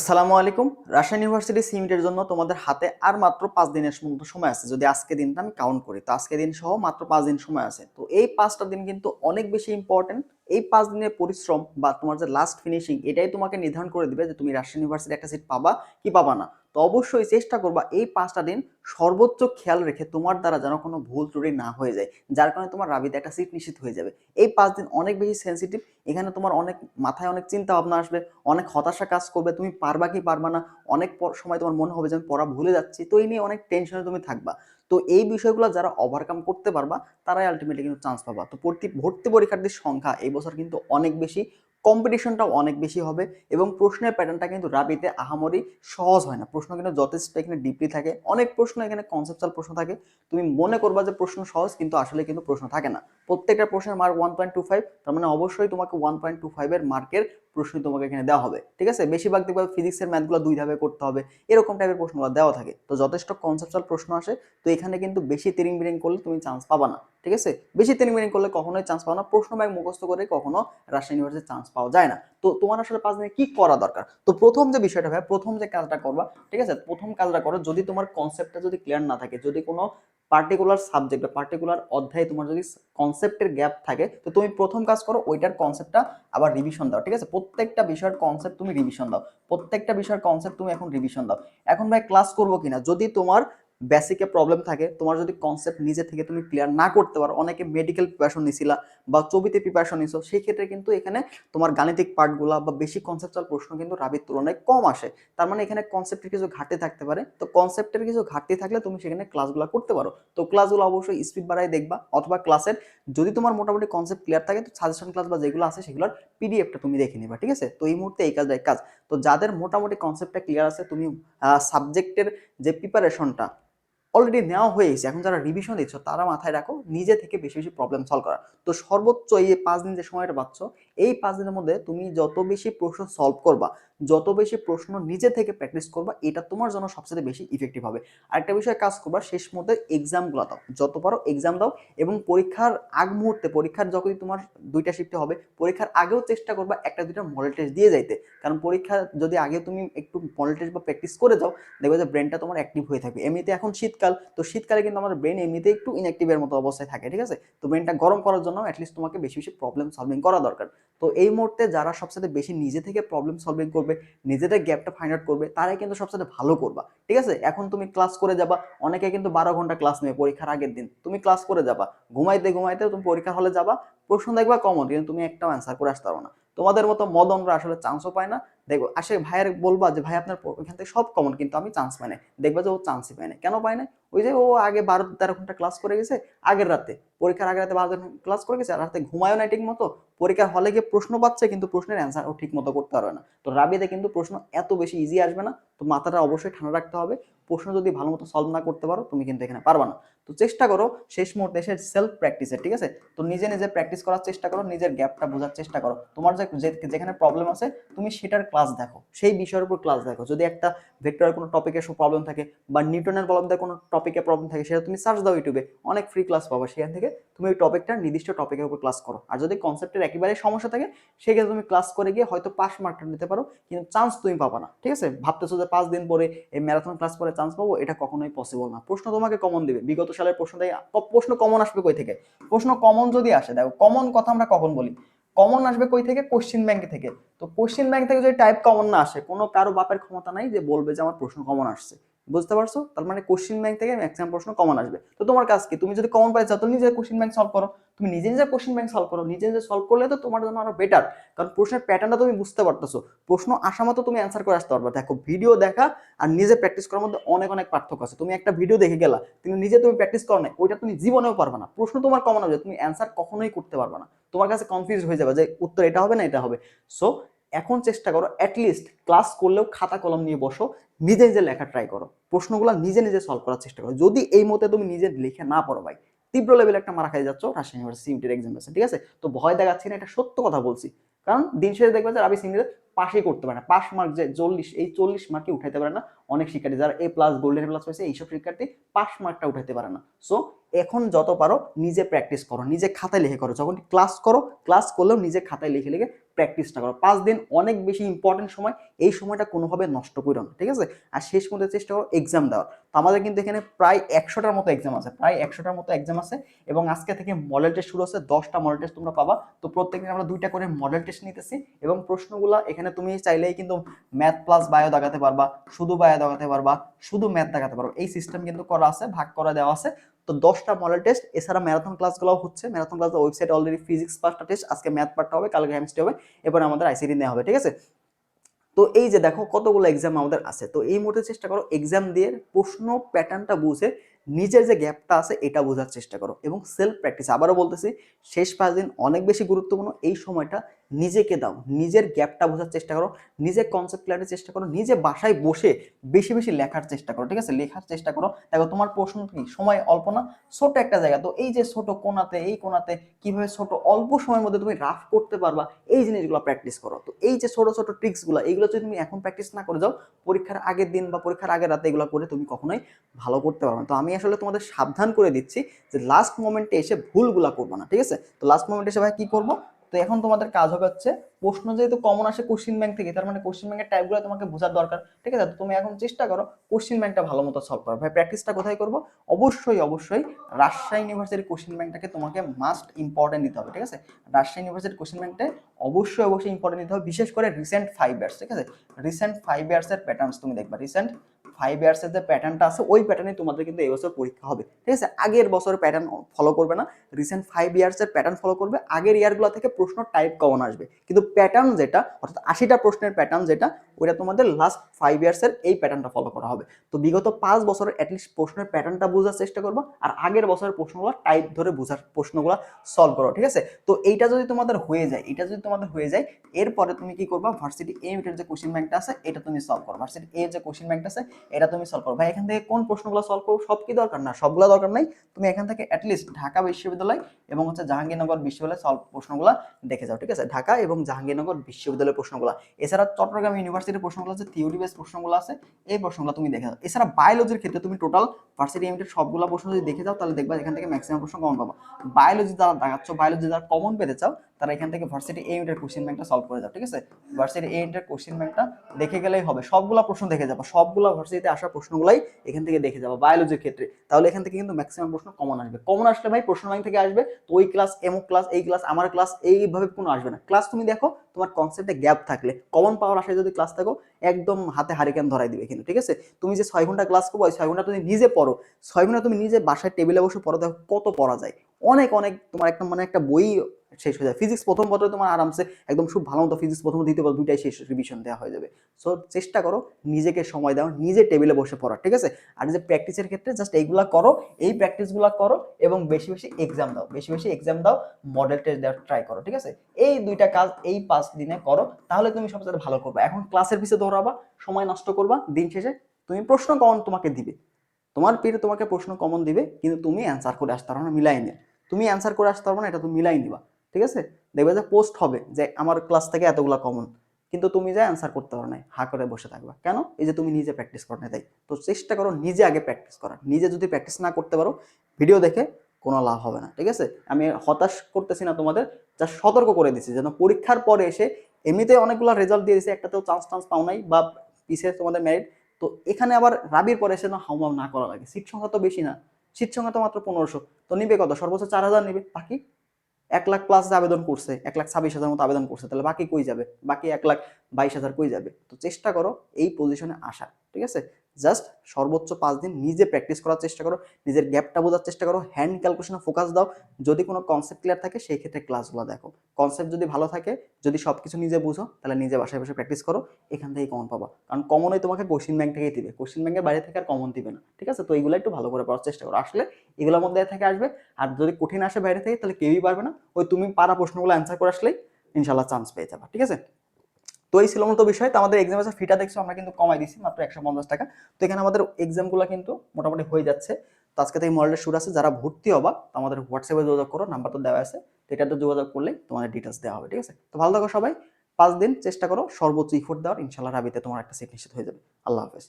আসসালামু আলাইকুম। রাজশাহী ইউনিভার্সিটি সিমিটের জন্য তোমাদের হাতে আর মাত্র পাঁচ দিনের মতো সময় আছে। যদি আজকে দিনটা আমি কাউন্ট করি, তো আজকে দিন সহ মাত্র পাঁচ দিন সময় আছে। তো এই পাঁচটা দিন কিন্তু অনেক বেশি ইম্পর্টেন্ট এই পাঁচ দিনের পরিশ্রম বা তোমার যে লাস্ট ফিনিশিং এটাই তোমাকে নির্ধারণ করে দিবে যে তুমি রাজশাহী ইউনিভার্সিটি একটা সিট পাবা কি পাবা না। তো অবশ্যই চেষ্টা করবা এই পাঁচটা দিন সর্বোচ্চ খেয়াল রেখে তোমার দ্বারা যেন কোনো ভুল ত্রুটি না হয়ে যায়, যার কারণে তোমার রাবিতে একটা সিট নিশ্চিত হয়ে যাবে। এই পাঁচ দিন অনেক বেশি সেন্সিটিভ এখানে তোমার অনেক মাথায় অনেক চিন্তা ভাবনা আসবে, অনেক হতাশা কাজ করবে, তুমি পারবা কি পারবা না, অনেক সময় তোমার মনে হবে যে আমি পড়া ভুলে যাচ্ছি, তো এই নিয়ে অনেক টেনশনে তুমি থাকবা। তো এই বিষয়গুলো যারা ওভারকাম করতে পারবা, তারাই আলটিমেটলি কিন্তু চান্স পাবা। তো ভর্তি ভর্তি পরীক্ষার্থীর সংখ্যা এই বছর কিন্তু অনেক বেশি কম্পিটিশনটাও অনেক বেশি হবে এবং প্রশ্নের প্যাটার্নটা কিন্তু রাবিতে আহামরি সহজ হয় না। প্রশ্ন কিন্তু যথেষ্ট এখানে ডিপলি থাকে, অনেক প্রশ্ন এখানে কনসেপচুয়াল প্রশ্ন থাকে। তুমি মনে করবা যে প্রশ্ন সহজ, কিন্তু আসলে কিন্তু প্রশ্ন থাকে না। প্রত্যেকটা প্রশ্নের mark one point two five তার মানে অবশ্যই তোমাকে ওয়ান পয়েন্ট টু ফাইভের মার্কের প্রশ্ন তোমাকে এখানে দেওয়া হবে, ঠিক আছে? বেশিরভাগ দেখবে ফিজিক্সের ম্যাথগুলো দুই ধাপে করতে হবে, এরকম টাইপের প্রশ্নগুলো দেওয়া থাকে। তো যথেষ্ট কনসেপচুয়াল প্রশ্ন আসে, তো এখানে কিন্তু বেশি তিরিং বিরিং করলে তুমি চান্স পাবা না, ঠিক আছে? বেশি তিরিং বিরিং করলে কখনোই চান্স পাও না, প্রশ্ন ব্যাংক মুখস্থ করে কখনো রাজশাহী ইউনিভার্সিটির চান্স পাওয়া যায় না। তো তোমার আসলে পাঁচ দিনে কি করা দরকার? তো প্রথম যে বিষয়টা ভাই, প্রথম যে কাজটা করবা, ঠিক আছে? প্রথম কাজটা করো, যদি তোমার কনসেপ্টটা যদি ক্লিয়ার না থাকে, যদি কোনো পার্টিকুলার সাবজেক্ট বা পার্টিকুলার অধ্যায়ে তোমার যদি কনসেপ্টের গ্যাপ থাকে, তো তুমি প্রথম কাজ করো ওইটার কনসেপ্টটা আবার রিভিশন দাও, ঠিক আছে? প্রত্যেকটা বিষয়ের কনসেপ্ট তুমি রিভিশন দাও, প্রত্যেকটা বিষয়ের কনসেপ্ট তুমি এখন রিভিশন দাও। এখন ভাই ক্লাস করব কিনা? যদি তোমার বেসিকে প্রবলেম থাকে, তোমার যদি কনসেপ্ট নিজে থেকে তুমি ক্লিয়ার না করতে পারো, অনেকে মেডিকেল প্রিপারেশন নিছিলা বা ছবিতে প্রিপারেশন নিছো, সেই ক্ষেত্রে কিন্তু এখানে তোমার গাণিতিক পার্টগুলা বা বেশি কনসেপ্টুয়াল প্রশ্ন কিন্তু রাবির তুলনায় কম আসে। তার মানে এখানে কনসেপ্টের কিছু ঘাটতি থাকতে পারে। তো কনসেপ্টের কিছু ঘাটতি থাকলে তুমি সেখানে ক্লাসগুলো করতে পারো। তো ক্লাসগুলো অবশ্যই স্পিড বাড়ায় দেখবা, অথবা ক্লাসের যদি তোমার মোটামুটি কনসেপ্ট ক্লিয়ার থাকে, তো সাজেশন ক্লাস বা যেগুলো আছে সেগুলোর পিডিএফটা তুমি দেখে নিবা, ঠিক আছে? তো এই মুহূর্তে এই কাজটাই কাজ। তো যাদের মোটামুটি কনসেপ্টটা ক্লিয়ার আছে, তুমি সাবজেক্টের যে প্রিপারেশনটা অলরেডি নেওয়া হয়ে গেছে। এখন যারা রিভিশন দিচ্ছ, তারা মাথায় রাখো, নিজে থেকে বেশি বেশি প্রবলেম সলভ করা। তো সর্বোচ্চ এই পাঁচ দিন যে সময়টা পাচ্ছ এই পাঁচ দিনের মধ্যে তুমি যত বেশি প্রশ্ন সলভ করবা, যত বেশি প্রশ্ন নিজে থেকে প্র্যাকটিস করবা, এটা তোমার জন্য সবচেয়ে বেশি ইফেক্টিভ হবে। আরেকটা বিষয়ে কাজ করবা, শেষ মধ্যে এক্সামগুলো দাও। যত পারো এক্সাম দাও এবং পরীক্ষার আগ মুহূর্তে, পরীক্ষার যখনই তোমার দুইটা শিফটে হবে, পরীক্ষার আগেও চেষ্টা করবা একটা দুইটা মডেল টেস্ট দিয়ে যাইতে। কারণ পরীক্ষা যদি আগে তুমি একটু মডেল টেস্ট বা প্র্যাকটিস করে যাও, দেখবে যে ব্রেনটা তোমার অ্যাক্টিভ হয়ে থাকবে। এমনিতে এখন শীতকাল, তো শীতকালে কিন্তু আমাদের ব্রেন এমনিতে একটু ইনঅ্যাক্টিভের মতো অবস্থায় থাকে, ঠিক আছে? তো ব্রেনটা গরম করার জন্য অ্যাটলিস্ট তোমাকে বেশি বেশি প্রবলেম সলভিং করা দরকার। তো এই মুহূর্তে যারা সবচেয়ে বেশি নিজে থেকে প্রবলেম সলভিং করবে, নিজেদের গ্যাপটা ফাইন্ড আউট করবে, তারাই কিন্তু সবচেয়ে ভালো করবা। ঠিক আছে? এখন তুমি ক্লাস করে যাবা, অনেকে কিন্তু বারো ঘণ্টা ক্লাস নেবে পরীক্ষার আগের দিন। তুমি ক্লাস করে যাবা। ঘুমাইতে ঘুমাইতে তুমি পরীক্ষার হলে যাবা। প্রশ্ন দেখবা কমন কিন্তু তুমি একটাও অ্যান্সার করে আসতে পারো না। তোমাদের মতো মদনরা আসলে চান্সও পায় না দেখো আসে ভাইয়ের বলবা যে, ভাই, আপনার ওইখান থেকে সব কমন কিন্তু আমি চান্স পাই না দেখবা যে ও চান্সই পায় না কেন পায় না ওই যে ও আগে বারো তেরো ঘণ্টা ক্লাস করে গেছে, আগের রাতে। পরীক্ষার আগের রাতে বারো ঘণ্টা ক্লাস করে গেছে, আর রাতে ঘুমায়ও না ঠিক মতো পরীক্ষার হলে গিয়ে প্রশ্ন পাচ্ছে, কিন্তু প্রশ্নের অ্যান্সার ও ঠিক মতো করতে পারবে না। তো রাবিতে কিন্তু প্রশ্ন এত বেশি ইজি আসবে না। তো মাথাটা অবশ্যই ঠান্ডা রাখতে হবে। প্রশ্ন যদি ভালো মতো সলভ না করতে পারো, তুমি কিন্তু এখানে পারবা না। তো চেষ্টা করো শেষ মুহূর্তে এসে সেলফ প্র্যাকটিসের ঠিক আছে? তো নিজে নিজে প্র্যাকটিস করার চেষ্টা করো, নিজের গ্যাপটা বোঝার চেষ্টা করো। তোমার যে- যেখানে প্রবলেম আছে, তুমি সেটার ক্লাস দেখো, সেই বিষয়ের উপর ক্লাস দেখো। যদি একটা ভেক্টরের কোনো টপিকের প্রবলেম থাকে বা নিউটনের প্রবলেম কোনো টপিকে প্রবলেম থাকে, সেটা তুমি সার্চ দাও ইউটিউবে অনেক ফ্রি ক্লাস পাবা। সেখান থেকে তুমি ওই টপিকটা নির্দিষ্ট টপিকের উপর ক্লাস করো। আর যদি কনসেপ্টের একেবারে সমস্যা থাকে, সেক্ষেত্রে তুমি ক্লাস করে গিয়ে হয়তো পাস মার্কটা নিতে পারো, কিন্তু চান্স তুমি পাবা না। ঠিক আছে? ভাবতেছো যে পাঁচ দিন পরে এই ম্যারাথন ক্লাস পরে চান্স পাবো, এটা কখনোই পসিবল না। প্রশ্ন তোমাকে কমন দিবে। বিগত সালের প্রশ্ন থেকে প্রশ্ন কমন আসবে কই থেকে? প্রশ্ন কমন যদি আসে, দেখো কমন কথা আমরা কখন বলি? কমন আসবে কই থেকে? কোশ্চিন ব্যাংক থেকে। তো কোশ্চিন ব্যাংক থেকে যদি টাইপ কমন না আসে, কোনো কারও বাপের ক্ষমতা নাই যে বলবে যে আমার প্রশ্ন কমন আসছে। বুঝতে পারছ? তার মানে কোশ্চিন ব্যাংক থেকে ম্যাক্সিমাম প্রশ্ন কমন আসবে। তো তোমার কাজ কি? তুমি যদি কমন পাই চাও তো নিজে কোশ্চিন ব্যাংক সলভ করো। তুমি নিজে নিজে কোশ্চিন ব্যাংক সলভ করো। নিজে নিজে সলভ করলে তো তোমার জন্য আরও বেটার কারণ প্রশ্নের প্যাটার্নটা তুমি বুঝতে পারতেছো। প্রশ্ন আসা মতো তুমি অ্যান্সার করে আসতে পারবে। দেখো ভিডিও দেখা আর নিজে প্র্যাকটিস করার মধ্যে অনেক অনেক পার্থক্য আছে। তুমি একটা ভিডিও দেখে গেলা, কিন্তু নিজে তুমি প্র্যাকটিস করো না ওইটা তুমি জীবনেও পারবে না। প্রশ্ন তোমার কমন হবে, তুমি অ্যান্সার কখনোই করতে পারবে না। তোমার কাছে কনফিউজ হয়ে যাবে যে উত্তর এটা হবে না, এটা হবে। সো এখন চেষ্টা করো অ্যাটলিস্ট ক্লাস করলেও খাতা কলম নিয়ে বসো, নিজে নিজে লেখা ট্রাই করো। প্রশ্নগুলো নিজে নিজে সলভ করার চেষ্টা করো। যদি এই মতে তুমি নিজে লিখে না পড়ো ভাই, তীব্র লেভেলে একটা মারা খাই যাচ্ছ রাজশাহী ইউনিভার্সিটি সিমিটের এক্সাম আছে, ঠিক আছে? তো ভয় দেখাচ্ছি না, এটা সত্য কথা বলছি। কারণ দিন শেষে দেখবে যে রাবি সিমিটের পাশেই করতে পারে না। পাশ মার্ক যে চল্লিশ, এই চল্লিশ মার্কে উঠাইতে পারে না। অনেক শিক্ষার্থী, যারা এ প্লাস গোল্ডেন প্লাস পাইছে, এইসব শিক্ষার্থী পাস মার্কটা উঠাইতে পারে না। সো এখন যত পারো, নিজে প্র্যাকটিস করো, নিজে খাতায় লিখে করো। যখন ক্লাস করো ক্লাস করলেও নিজে খাতায় লিখে লিখে প্র্যাকটিসটা করো। পাঁচ দিন অনেক বেশি ইম্পর্টেন্ট সময় এই সময়টা কোনোভাবে নষ্ট করো না, ঠিক আছে? আর শেষ মধ্যে চেষ্টা করো এক্সাম দেওয়ার। তো আমাদের কিন্তু এখানে প্রায় একশোটার মতো এক্সাম আছে, প্রায় একশোটার মতো এক্সাম আছে এবং আজকে থেকে মডেল টেস্ট শুরু হচ্ছে, দশটা মডেল টেস্ট তোমরা পাবা। তো প্রত্যেকদিন আমরা দুইটা করে মডেল টেস্ট নিতেছি এবং প্রশ্নগুলো এখানে তুমি চাইলেই কিন্তু ম্যাথ প্লাস বায়ো দেখাতে পারবা, শুধু বায়ো দেখাতে পারবা, শুধু ম্যাথ দেখাতে পারবা। এই সিস্টেম কিন্তু করা আছে, ভাগ করা দেওয়া আছে। তো দশটা মডেল টেস্ট এছাড়া ম্যারাথন ক্লাসগুলো হচ্ছে। Marathon class website already physics পাঁচটা টেস্ট আজকে ম্যাথ পার্টটা হবে, কালকে কেমিস্ট্রি হবে এবার আমাদের আইসিডি নেওয়া হবে, ঠিক আছে? তো এই যে দেখো কতগুলো এক্সাম আমাদের আছে। তো এই মুহূর্তে চেষ্টা করো এক্সাম দিয়ে প্রশ্ন প্যাটার্নটা বুঝে নিজের যে গ্যাপটা আছে, এটা বোঝার চেষ্টা করো এবং সেলফ প্র্যাকটিস আবারও বলতেছি, শেষ পাঁচ দিন অনেক বেশি গুরুত্বপূর্ণ। এই সময়টা নিজেকে দাও, নিজের গ্যাপটা বোঝার চেষ্টা করো নিজের কনসেপ্ট ক্লিয়ারের চেষ্টা করো, নিজে বাসায় বসে বেশি বেশি লেখার চেষ্টা করো, ঠিক আছে? লেখার চেষ্টা করো। দেখো, তোমার প্রশ্ন কি? সময় অল্প না? ছোট একটা জায়গা। তো এই যে ছোট কোনাতে এই কোনাতে কীভাবে ছোট, অল্প সময়ের মধ্যে তুমি রাফ করতে পারবা, এই জিনিসগুলো প্র্যাকটিস করো। তো এই যে ছোট ছোট ট্রিক্সগুলো এইগুলো যদি তুমি এখন প্র্যাকটিস না করে যাও, পরীক্ষার আগের দিন বা পরীক্ষার আগের রাতে এগুলো করে তুমি কখনোই ভালো করতে পারবে না। তো আমি আসলে তোমাদের সাবধান করে দিচ্ছি যে লাস্ট মোমেন্টে এসে ভুলগুলা করব না, ঠিক আছে? তো লাস্ট মোমেন্টে এসে ভাই কি করব? তো এখন তোমাদের কাজ হবে হচ্ছে প্রশ্ন যেহেতু কমন আসে কোশ্চিন ব্যাংক থেকে, তার মানে কোশ্চিন ব্যাংকের টাইপগুলো তোমাকে বোঝার দরকার, ঠিক আছে? তুমি এখন চেষ্টা করো কোশ্চিন ব্যাংকটা ভালো মতো সলভ করো ভাই প্র্যাকটিসটা কোথায় করব? অবশ্যই অবশ্যই রাজশাহী ইউনিভার্সিটির কোশ্চিন ব্যাংকটাকে তোমাকে মাস্ট ইম্পর্টেন্ট দিতে হবে, ঠিক আছে? রাজশাহী ইউনিভার্সিটির কোশ্চিন ব্যাংকটা অবশ্যই অবশ্যই ইম্পর্টেন্ট দিতে হবে, বিশেষ করে রিসেন্ট ফাইভ ইয়ার্স ঠিক আছে? রিসেন্ট ফাইভ ইয়ার্সের প্যাটার্নস তুমি দেখবা। রিসেন্ট ফাইভ ইয়ার্সের যে প্যাটার্নটা আছে, ওই প্যাটার্নে তোমাদের কিন্তু এবছর বছর পরীক্ষা হবে। ঠিক আছে? আগের বছরের প্যাটার্ন ফলো করবে না। রিসেন্ট ফাইভ ইয়ার্সের প্যাটার্ন ফলো করবে। আগের ইয়ারগুলো থেকে প্রশ্ন টাইপ কমন আসবে। কিন্তু প্যাটার্ন যেটা, অর্থাৎ আশিটা প্রশ্নের প্যাটার্ন যেটা ওইটা তোমাদের লাস্ট ফাইভ ইয়ার্সের এই প্যাটার্নটা ফলো করা হবে। তো বিগত পাঁচ বছরের অ্যাটলিস্ট প্রশ্নের প্যাটার্নটা বোঝার চেষ্টা করব আর আগের বছরের প্রশ্নগুলো টাইপ ধরে বোঝার প্রশ্নগুলো সলভ করো, ঠিক আছে? তো এইটা যদি তোমাদের হয়ে যায় এটা যদি তোমাদের হয়ে যায়, এরপরে তুমি কি করবা? ভার্সিটি এ এর যে কোশ্চিন ব্যাংকটা আছে, এটা তুমি সলভ করো। ভার্সিটি এ যে কোশ্চিন ব্যাংকটা আছে, এটা তুমি সলভ করো। ভাই, এখান থেকে কোন প্রশ্নগুলো সলভ করব? সব কি দরকার? না, সবগুলো দরকার নাই। তুমি এখান থেকে অ্যাটলিস্ট ঢাকা বিশ্ববিদ্যালয় এবং হচ্ছে জাহাঙ্গীরনগর বিশ্ববিদ্যালয় সলভ প্রশ্নগুলো দেখে যাও, ঠিক আছে? ঢাকা এবং জাহাঙ্গীরনগর বিশ্ববিদ্যালয়ের প্রশ্নগুলো। এছাড়া চট্টগ্রাম ইউনিভার্সিটির প্রশ্নগুলো আছে থিওরি বেস প্রশ্নগুলো আছে, এই প্রশ্নগুলো তুমি দেখে যাও। এছাড়া বায়োলজির ক্ষেত্রে তুমি টোটাল ভার্সিটি ইউনিটের সবগুলো প্রশ্ন যদি দেখে যাও, তাহলে দেখবা এখান থেকে ম্যাক্সিমাম প্রশ্ন কমন পাবা। বায়োলজি যারা দেখাচ্ছ বায়োলজি যারা কমন পেতে চাও তারা এখান থেকে ভার্সিটি এ ইউনিটের কোশ্চেন ব্যাংকটা সলভ করে যাও, ঠিক আছে? ভার্সিটি এ ইউনিটের কোশ্চেন ব্যাংকটা দেখে গেলেই হবে। সবগুলো প্রশ্ন দেখে যাব। সবগুলো ভার্সিটিতে আসা প্রশ্নগুলাই এখান থেকে দেখে যাব বায়োলজির ক্ষেত্রে। তাহলে এখান থেকে কিন্তু ম্যাক্সিমাম প্রশ্ন কমন আসবে। কমন আসলে ভাই প্রশ্ন ব্যাংক থেকে আসবে, তো ওই ক্লাস এমক ক্লাস এই ক্লাস আমার ক্লাস এইভাবে কোনো আসবে না। ক্লাস তুমি দেখো, তোমার কনসেপ্টে গ্যাপ থাকলে। কমন পাওয়ার আশায় যদি ক্লাস থাকো একদম হাতে হারিকেন ধরাই দিবে কিন্তু, ঠিক আছে? তুমি যে ছয় ঘণ্টা ক্লাস করব, ওই ছয় ঘণ্টা তুমি নিজে পড়ো। ছয় ঘণ্টা তুমি নিজে বাসায় টেবিলে বসে পড়ো, দেখো কত পড়া যায়। অনেক অনেক তোমার একটা মানে একটা বই শেষ হয়ে যায়। ফিজিক্স প্রথম পত্রে তোমার আরামসে একদম খুব ভালো মতো ফিজিক্স প্রথম দিতে পারো, দুইটাই শেষ রিভিশন দেওয়া হয়ে যাবে। সো চেষ্টা করো নিজেকে সময় দাও, নিজে টেবিলে বসে পড়ার, ঠিক আছে? আর যে প্র্যাকটিসের ক্ষেত্রে জাস্ট এইগুলা করো, এই প্র্যাকটিসগুলো করো এবং বেশি বেশি এক্সাম দাও। বেশি বেশি এক্সাম দাও মডেল টেস্ট দেওয়ার ট্রাই করো, ঠিক আছে? এই দুইটা কাজ এই পাঁচ দিনে করো, তাহলে তুমি সবচেয়ে ভালো করবে। এখন ক্লাসের পিছিয়ে দৌড়াবা সময় নষ্ট করবা, দিন শেষে তুমি প্রশ্ন কমন তোমাকে দিবে। তোমার পিঠে তোমাকে প্রশ্ন কমন দিবে, কিন্তু তুমি অ্যান্সার করে আসতে পারো না, মিলাই নিয়ে। তুমি অ্যান্সার করে আসতে পারব না, এটা তুমি মিলাই নিবা, ঠিক আছে? দেখবে যে পোস্ট হবে যে আমার ক্লাস থেকে এতগুলা কমন কিন্তু তুমি যা অ্যান্সার করতে পারো না হা করে বসে থাকবা। কেন? এই যে তুমি নিজে প্র্যাকটিস করো না তাই। তো চেষ্টা করো নিজে আগে প্র্যাকটিস করার। নিজে যদি প্র্যাকটিস না করতে পারো ভিডিও দেখে কোনো লাভ হবে না, ঠিক আছে? আমি হতাশ করতেছি না তোমাদের যা সতর্ক করে দিচ্ছি, যেন পরীক্ষার পরে এসে এমনিতে অনেকগুলো রেজাল্ট দিয়ে দিয়েছে একটাতেও চান্স টান্স পাও নাই, বা পিছিয়ে তোমাদের মেরিট তো এখানে আবার রাবির পরে এসে না হাউমাউ না করা লাগে। সিট সংখ্যা তো বেশি না। সিট সংখ্যা তো মাত্র পনেরোশো। তো নিবে কত? সর্বোচ্চ চার হাজার নিবে। বাকি এক লাখ প্লাস আবেদন করছে, এক লাখ ছাব্বিশ হাজার মতো আবেদন করছে, তাহলে বাকি কই যাবে? বাকি এক লাখ বাইশ হাজার কই যাবে? তো চেষ্টা করো এই পজিশনে আসা ঠিক আছে? জাস্ট সর্বোচ্চ পাঁচ দিন নিজে প্র্যাকটিস করার চেষ্টা করো, নিজের গ্যাপটা বোঝার চেষ্টা করো হ্যান্ড ক্যালকুলেশনে ফোকাস দাও, যদি কোনো কনসেপ্ট ক্লিয়ার থাকে সেই ক্ষেত্রে ক্লাসগুলো দেখো। কনসেপ্ট যদি ভালো থাকে, যদি সব কিছু নিজে বুঝো, তাহলে নিজে বাসায় বসে প্র্যাকটিস করো, এখান থেকেই কমন পাবা। কারণ কমনই তোমাকে কোশ্চিন ব্যাংক থেকেই দিবে। কোশ্চিন ব্যাংকের বাইরে থেকে আর কমন দিবে না, ঠিক আছে? তো এইগুলো একটু ভালো করে পড়ার চেষ্টা করো। আসলে এগুলোর মধ্যে থেকে আসবে, আর যদি কঠিন আসে বাইরে থেকে, তাহলে কেউই পারবে না। ওই তুমি পারা প্রশ্নগুলো অ্যান্সার করে আসলেই ইনশাল্লাহ চান্স পেয়ে যাবা, ঠিক আছে? তো এই ছিল মূলত বিষয়, তো আমাদের এক্সাম ফিটা দেখছ, আমরা কিন্তু কমাই দিছি, মাত্র একশো পঞ্চাশ টাকা। তো এখানে আমাদের এক্সামগুলো কিন্তু মোটামুটি হয়ে যাচ্ছে। তো আজকে থেকে মডেলের শুরু আছে, যারা ভর্তি হবা, তো আমাদের হোয়াটসঅ্যাপে যোগাযোগ করো নাম্বার তো দেওয়া আছে। তো এটাতে যোগাযোগ করলে তোমাদের ডিটেলস দেওয়া হবে, ঠিক আছে? তো ভালো থাকো সবাই, পাঁচ দিন চেষ্টা করো সর্বোচ্চ ইফোর্ট দেওয়ার ইনশাল্লাহ রাবিতে তোমার একটা সিট নিশ্চিত হয়ে যাবে। আল্লাহ হাফেজ।